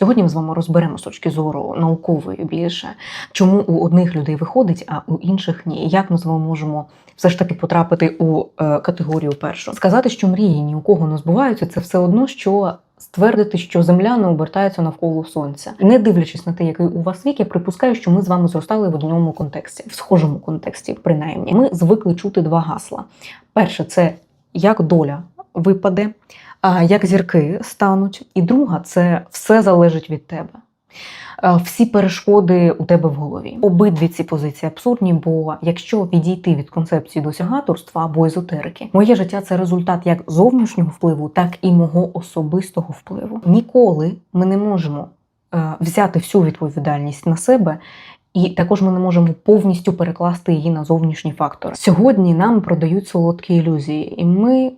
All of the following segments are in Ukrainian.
Сьогодні ми з вами розберемо з точки зору наукової більше, чому у одних людей виходить, а у інших ні. Як ми з вами можемо все ж таки потрапити у е, категорію першу. Сказати, що мрії ні у кого не збуваються, це все одно, що. Ствердити, що земля не обертається навколо сонця, не дивлячись на те, який у вас вік, я припускаю, що ми з вами зростали в одному контексті, в схожому контексті, принаймні. Ми звикли чути два гасла. Перше, це як доля випаде, як зірки стануть. І друга це все залежить від тебе. Всі перешкоди у тебе в голові. Обидві ці позиції абсурдні, бо якщо відійти від концепції досягаторства або езотерики, моє життя це результат як зовнішнього впливу, так і мого особистого впливу. Ніколи ми не можемо е, взяти всю відповідальність на себе. І також ми не можемо повністю перекласти її на зовнішні фактори. Сьогодні нам продають солодкі ілюзії, і ми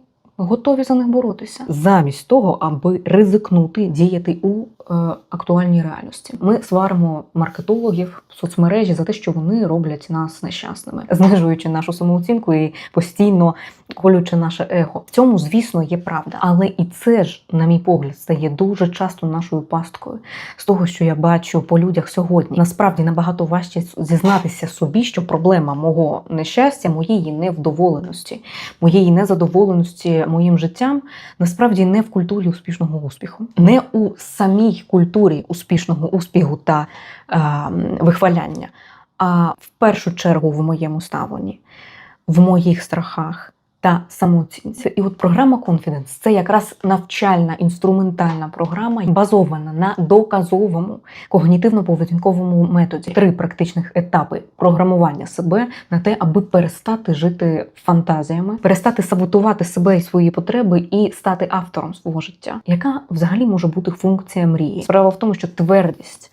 готові за них боротися, замість того, аби ризикнути діяти у е, актуальній реальності. Ми сваримо маркетологів соцмережі за те, що вони роблять нас нещасними, знижуючи нашу самооцінку і постійно колючи наше его. В цьому, звісно, є правда, але і це ж, на мій погляд, стає дуже часто нашою пасткою з того, що я бачу по людях сьогодні. Насправді набагато важче зізнатися собі, що проблема мого нещастя, моєї невдоволеності, моєї незадоволеності моїм життям насправді не в культурі успішного успіху, не у самій культурі успішного успіху та е, вихваляння, а в першу чергу в моєму ставленні, в моїх страхах. Та самооцінці. І от програма Confidence – це якраз навчальна інструментальна програма, базована на доказовому когнітивно-поведінковому методі. Три практичних етапи програмування себе на те, аби перестати жити фантазіями, перестати саботувати себе і свої потреби і стати автором свого життя. Яка взагалі може бути функція мрії? Справа в тому, що твердість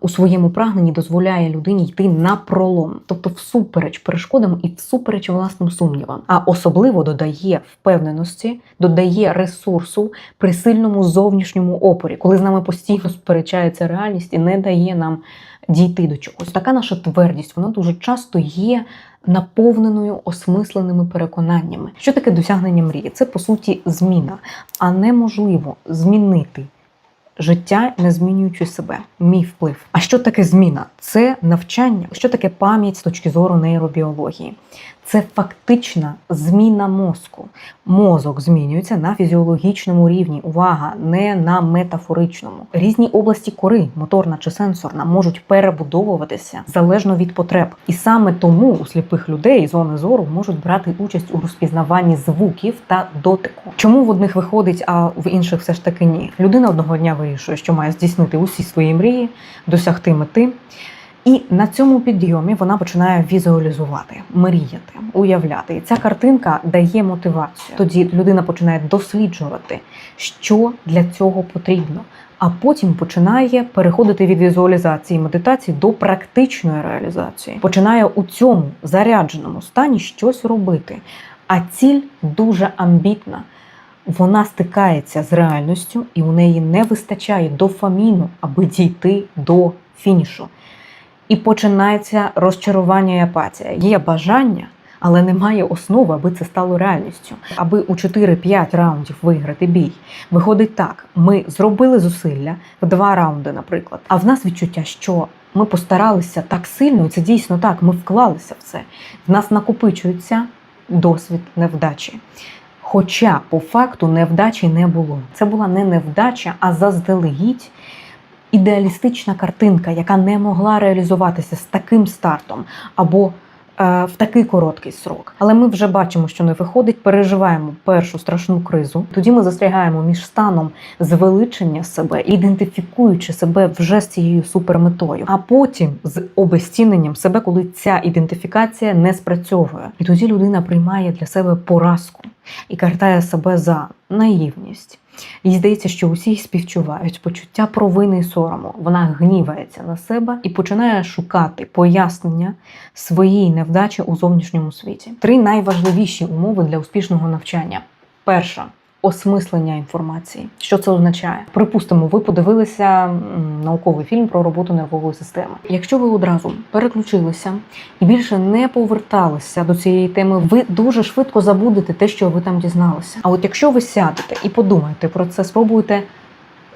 у своєму прагненні дозволяє людині йти на пролом, тобто всупереч перешкодам і всупереч власним сумнівам. А особливо додає впевненості, додає ресурсу при сильному зовнішньому опорі, коли з нами постійно сперечається реальність і не дає нам дійти до чогось. Така наша твердість, вона дуже часто є. Наповненою осмисленими переконаннями, що таке досягнення мрії? Це по суті зміна, а неможливо змінити життя, не змінюючи себе. Мій вплив. А що таке зміна? Це навчання. Що таке пам'ять з точки зору нейробіології? Це фактична зміна мозку. Мозок змінюється на фізіологічному рівні. Увага, не на метафоричному. Різні області кори, моторна чи сенсорна, можуть перебудовуватися залежно від потреб. І саме тому у сліпих людей зони зору можуть брати участь у розпізнаванні звуків та дотику. Чому в одних виходить, а в інших все ж таки ні? Людина одного дня вирішує, що має здійснити усі свої мрії, досягти мети. І на цьому підйомі вона починає візуалізувати, мріяти, уявляти. І ця картинка дає мотивацію. Тоді людина починає досліджувати, що для цього потрібно. А потім починає переходити від візуалізації медитації до практичної реалізації. Починає у цьому зарядженому стані щось робити. А ціль дуже амбітна. Вона стикається з реальністю, і у неї не вистачає дофаміну, аби дійти до фінішу. І починається розчарування і апатія. Є бажання, але немає основи, аби це стало реальністю. Аби у 4-5 раундів виграти бій. Виходить так: ми зробили зусилля в два раунди, наприклад. А в нас відчуття, що ми постаралися так сильно, і це дійсно так. Ми вклалися в це. В нас накопичується досвід невдачі. Хоча по факту невдачі не було. Це була не невдача, а заздалегідь ідеалістична картинка, яка не могла реалізуватися з таким стартом або в такий короткий срок. Але ми вже бачимо, що не виходить, переживаємо першу страшну кризу. Тоді ми застрягаємо між станом звеличення себе, ідентифікуючи себе вже з цією суперметою, а потім з обезціненням себе, коли ця ідентифікація не спрацьовує. І тоді людина приймає для себе поразку і картає себе за наївність. Їй здається, що усі співчувають почуття провини і сорому. Вона гнівається на себе і починає шукати пояснення своїй невдачі у зовнішньому світі. Три найважливіші умови для успішного навчання. Перша осмислення інформації. Що це означає? Припустимо, ви подивилися науковий фільм про роботу нервової системи. Якщо ви одразу переключилися і більше не поверталися до цієї теми, ви дуже швидко забудете те, що ви там дізналися. А от якщо ви сядете і подумаєте про це, спробуєте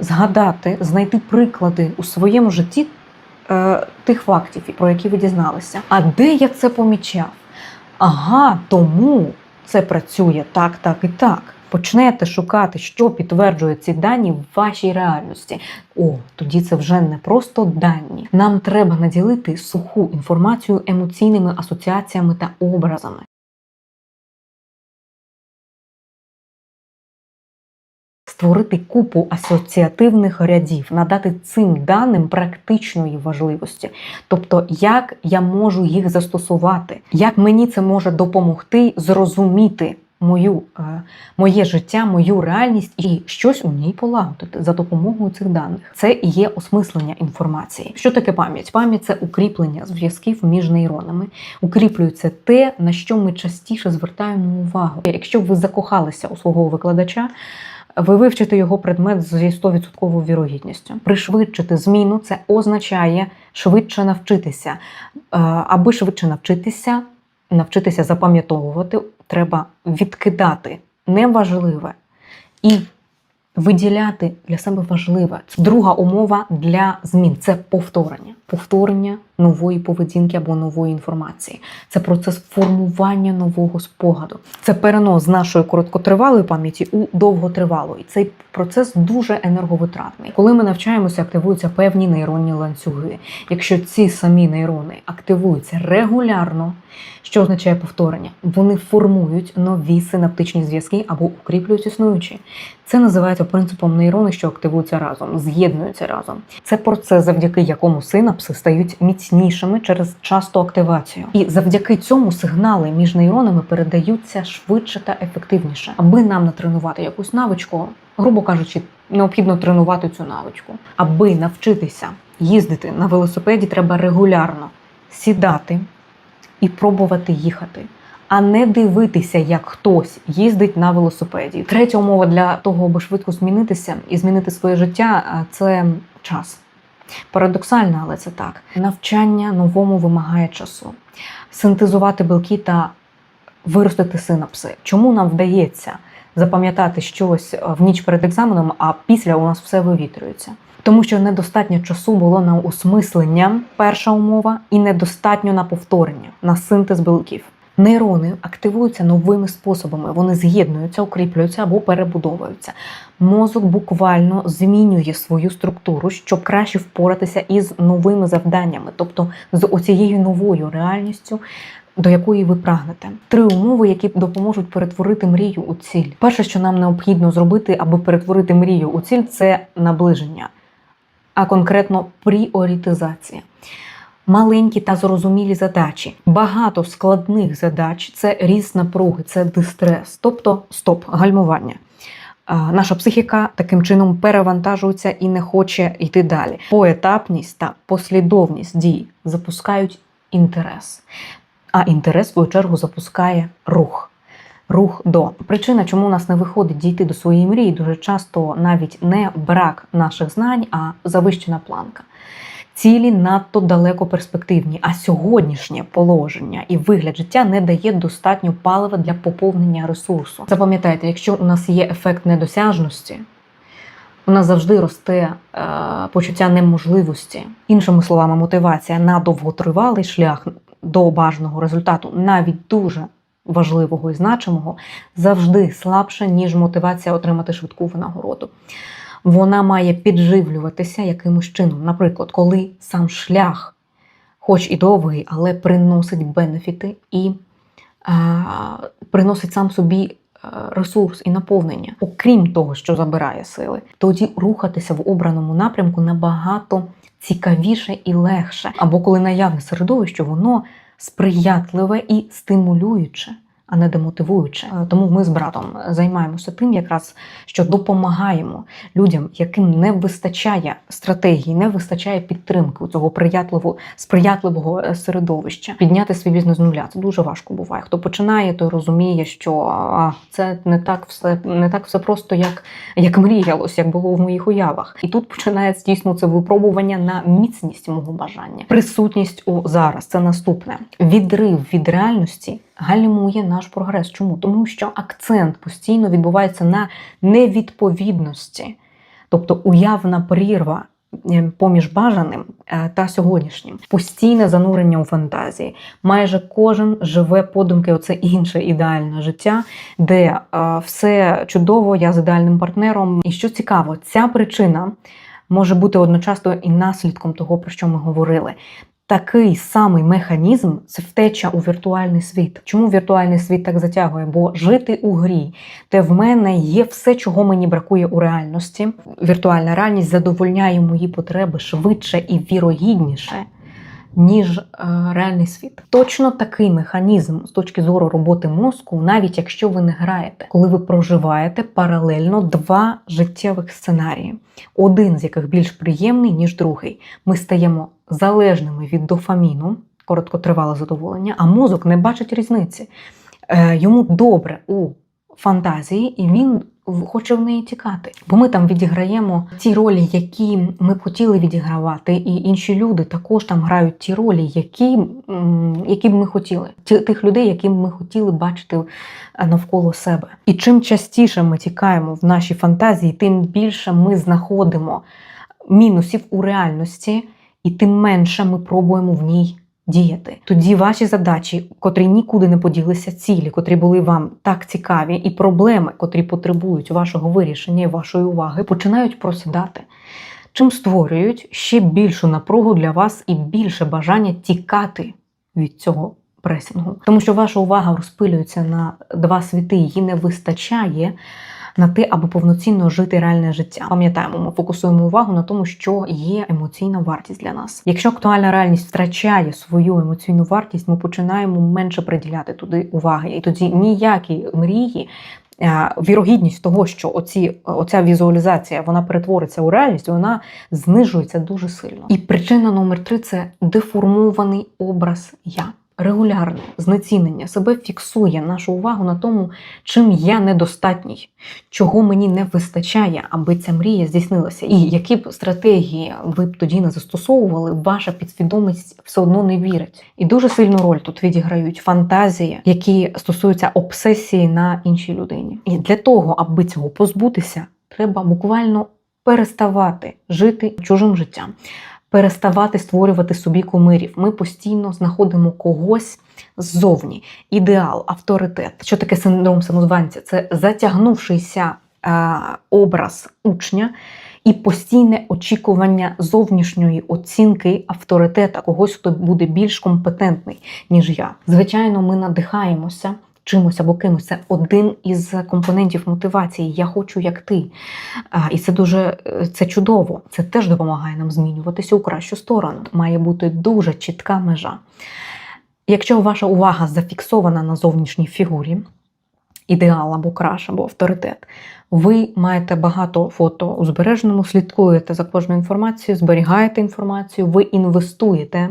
згадати, знайти приклади у своєму житті е, тих фактів, про які ви дізналися. А де я це помічав? Ага, тому це працює так, так і так. Почнете шукати, що підтверджує ці дані в вашій реальності. О, тоді це вже не просто дані. Нам треба наділити суху інформацію емоційними асоціаціями та образами. Створити купу асоціативних рядів, надати цим даним практичної важливості. Тобто, як я можу їх застосувати, як мені це може допомогти зрозуміти мою, е, моє життя, мою реальність і щось у ній полагодити за допомогою цих даних. Це і є осмислення інформації. Що таке пам'ять? Пам'ять це укріплення зв'язків між нейронами, укріплюється те, на що ми частіше звертаємо увагу. Якщо ви закохалися у свого викладача. Ви вивчите його предмет зі 100% вірогідністю. Пришвидшити зміну це означає швидше навчитися. Е, Аби швидше навчитися, навчитися запам'ятовувати, треба відкидати неважливе і виділяти для себе важливе. Друга умова для змін це повторення. Повторення нової поведінки або нової інформації. Це процес формування нового спогаду. Це перенос з нашої короткотривалої пам'яті у довготривалу. І цей процес дуже енерговитратний. Коли ми навчаємося, активуються певні нейронні ланцюги. Якщо ці самі нейрони активуються регулярно, що означає повторення? Вони формують нові синаптичні зв'язки або укріплюють існуючі. Це називається принципом нейрони, що активуються разом, з'єднуються разом. Це процес, завдяки якому синапси стають міцнішими через часту активацію. І завдяки цьому сигнали між нейронами передаються швидше та ефективніше. Аби нам натренувати якусь навичку, грубо кажучи, необхідно тренувати цю навичку. Аби навчитися їздити на велосипеді, треба регулярно сідати і пробувати їхати. А не дивитися, як хтось їздить на велосипеді. Третя умова для того, аби швидко змінитися і змінити своє життя це час. Парадоксально, але це так. Навчання новому вимагає часу. Синтезувати білки та виростити синапси. Чому нам вдається запам'ятати щось в ніч перед екзаменом, а після у нас все вивітрюється? Тому що недостатньо часу було на осмислення, перша умова, і недостатньо на повторення, на синтез білків. Нейрони активуються новими способами, вони з'єднуються, укріплюються або перебудовуються. Мозок буквально змінює свою структуру, щоб краще впоратися із новими завданнями, тобто з оцією новою реальністю. До якої ви прагнете три умови, які допоможуть перетворити мрію у ціль. Перше, що нам необхідно зробити, аби перетворити мрію у ціль, це наближення, а конкретно пріоритизація маленькі та зрозумілі задачі. Багато складних задач це ріст напруги, це дистрес, тобто стоп, гальмування. Наша психіка таким чином перевантажується і не хоче йти далі. Поетапність та послідовність дій запускають інтерес. А інтерес, в свою чергу, запускає рух. Рух до причина, чому у нас не виходить дійти до своєї мрії, дуже часто навіть не брак наших знань, а завищена планка. Цілі надто далеко перспективні, а сьогоднішнє положення і вигляд життя не дає достатньо палива для поповнення ресурсу. Запам'ятайте, якщо у нас є ефект недосяжності, у нас завжди росте е, почуття неможливості. Іншими словами, мотивація на довготривалий шлях до бажаного результату, навіть дуже важливого і значимого, завжди слабша, ніж мотивація отримати швидку винагороду вона має підживлюватися якимось чином. Наприклад, коли сам шлях, хоч і довгий, але приносить бенефіти і а, приносить сам собі ресурс і наповнення, окрім того, що забирає сили, тоді рухатися в обраному напрямку набагато цікавіше і легше. Або коли наявне середовище, воно сприятливе і стимулююче а не демотивуюче. Тому ми з братом займаємося тим, якраз що допомагаємо людям, яким не вистачає стратегії, не вистачає підтримки у цього приятливого сприятливого е, середовища, підняти свій бізнес з нуля. Це дуже важко буває. Хто починає, той розуміє, що а, це не так все не так все просто, як як мріялось, як було в моїх уявах. І тут починається дійсно це випробування на міцність мого бажання, присутність у зараз. Це наступне відрив від реальності гальмує наш прогрес. Чому? Тому що акцент постійно відбувається на невідповідності, тобто уявна прірва е, поміж бажаним е, та сьогоднішнім, постійне занурення у фантазії. Майже кожен живе подумки оце інше ідеальне життя, де е, все чудово, я з ідеальним партнером. І що цікаво, ця причина може бути одночасно і наслідком того, про що ми говорили. Такий самий механізм це втеча у віртуальний світ. Чому віртуальний світ так затягує? Бо жити у грі, де в мене є все, чого мені бракує у реальності. Віртуальна реальність задовольняє мої потреби швидше і вірогідніше, ніж е, реальний світ. Точно такий механізм з точки зору роботи мозку, навіть якщо ви не граєте, коли ви проживаєте паралельно два життєвих сценарії, один з яких більш приємний, ніж другий. Ми стаємо залежними від дофаміну, короткотривале задоволення, а мозок не бачить різниці. Е, Йому добре у фантазії, і він хоче в неї тікати. Бо ми там відіграємо ті ролі, які ми б хотіли відігравати, і інші люди також там грають ті ролі, які, які б ми хотіли. Тих людей, які б ми хотіли бачити навколо себе. І чим частіше ми тікаємо в наші фантазії, тим більше ми знаходимо мінусів у реальності, і тим менше ми пробуємо в ній діяти. Тоді ваші задачі, котрі нікуди не поділися, цілі, котрі були вам так цікаві, і проблеми, котрі потребують вашого вирішення і вашої уваги, починають просідати. Чим створюють ще більшу напругу для вас і більше бажання тікати від цього пресінгу. Тому що ваша увага розпилюється на два світи, її не вистачає на те, аби повноцінно жити реальне життя. Пам'ятаємо, ми фокусуємо увагу на тому, що є емоційна вартість для нас. Якщо актуальна реальність втрачає свою емоційну вартість, ми починаємо менше приділяти туди уваги, і тоді ніякі мрії. е, Вірогідність того, що оці, оця візуалізація вона перетвориться у реальність, вона знижується дуже сильно. І причина номер три це деформований образ я. Регулярне знецінення себе фіксує нашу увагу на тому, чим я недостатній, чого мені не вистачає, аби ця мрія здійснилася. І які б стратегії ви б тоді не застосовували, ваша підсвідомість все одно не вірить. І дуже сильну роль тут відіграють фантазії, які стосуються обсесії на іншій людині. І для того, аби цього позбутися, треба буквально переставати жити чужим життям переставати створювати собі кумирів. Ми постійно знаходимо когось ззовні. Ідеал, авторитет. Що таке синдром самозванця? Це затягнувшийся е, образ учня. І постійне очікування зовнішньої оцінки авторитета, когось, хто буде більш компетентний, ніж я. Звичайно, ми надихаємося чимось або кимось. Це один із компонентів мотивації. Я хочу як ти. І це дуже е, це чудово. Це теж допомагає нам змінюватися у кращу сторону. Має бути дуже чітка межа. Якщо ваша увага зафіксована на зовнішній фігурі, ідеал або краш, або авторитет, ви маєте багато фото у збереженому, слідкуєте за кожною інформацією, зберігаєте інформацію, ви інвестуєте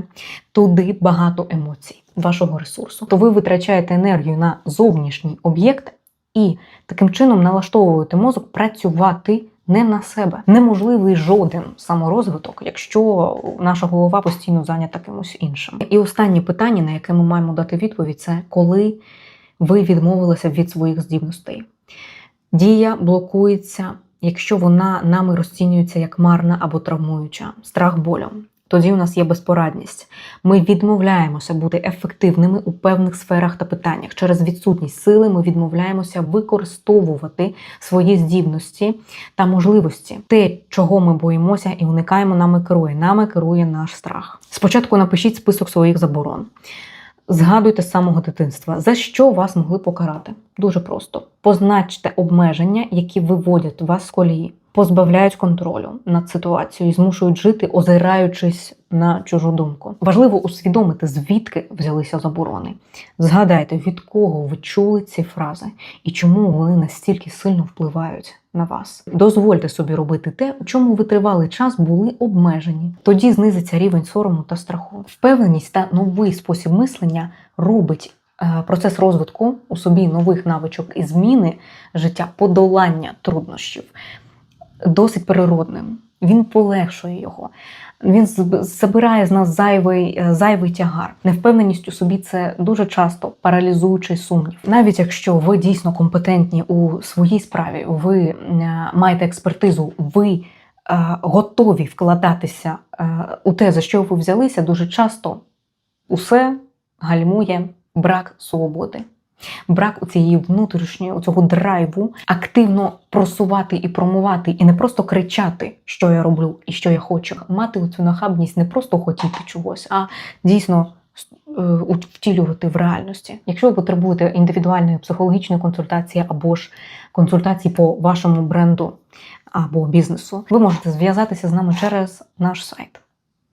туди багато емоцій, вашого ресурсу. То ви витрачаєте енергію на зовнішній об'єкт і таким чином налаштовуєте мозок працювати не на себе. Неможливий жоден саморозвиток, якщо наша голова постійно зайнята кимось іншим. І останнє питання, на яке ми маємо дати відповідь, це коли ви відмовилися від своїх здібностей. Дія блокується, якщо вона нами розцінюється як марна або травмуюча, страх болем. Тоді у нас є безпорадність. Ми відмовляємося бути ефективними у певних сферах та питаннях. Через відсутність сили ми відмовляємося використовувати свої здібності та можливості. Те, чого ми боїмося і уникаємо, нами керує. Нами керує наш страх. Спочатку напишіть список своїх заборон. Згадуйте з самого дитинства, за що вас могли покарати. Дуже просто. Позначте обмеження, які виводять вас з колії, позбавляють контролю над ситуацією і змушують жити, озираючись на чужу думку. Важливо усвідомити, звідки взялися заборони. Згадайте, від кого ви чули ці фрази і чому вони настільки сильно впливають на вас. Дозвольте собі робити те, у чому ви тривалий час були обмежені. Тоді знизиться рівень сорому та страху. Впевненість та новий спосіб мислення робить е, процес розвитку у собі нових навичок і зміни життя, подолання труднощів досить природним. він полегшує його. Він забирає з нас зайвий, е, зайвий тягар. Невпевненість у собі це дуже часто паралізуючий сумнів. Навіть якщо ви дійсно компетентні у своїй справі, ви е, маєте експертизу, ви е, готові вкладатися у те, за що ви взялися, дуже часто усе гальмує брак свободи. Брак у цієї внутрішньої, у цього драйву активно просувати і промувати, і не просто кричати, що я роблю і що я хочу. Мати цю нахабність не просто хотіти чогось, а дійсно е, втілювати в реальності. Якщо ви потребуєте індивідуальної психологічної консультації або ж консультації по вашому бренду або бізнесу, ви можете зв'язатися з нами через наш сайт.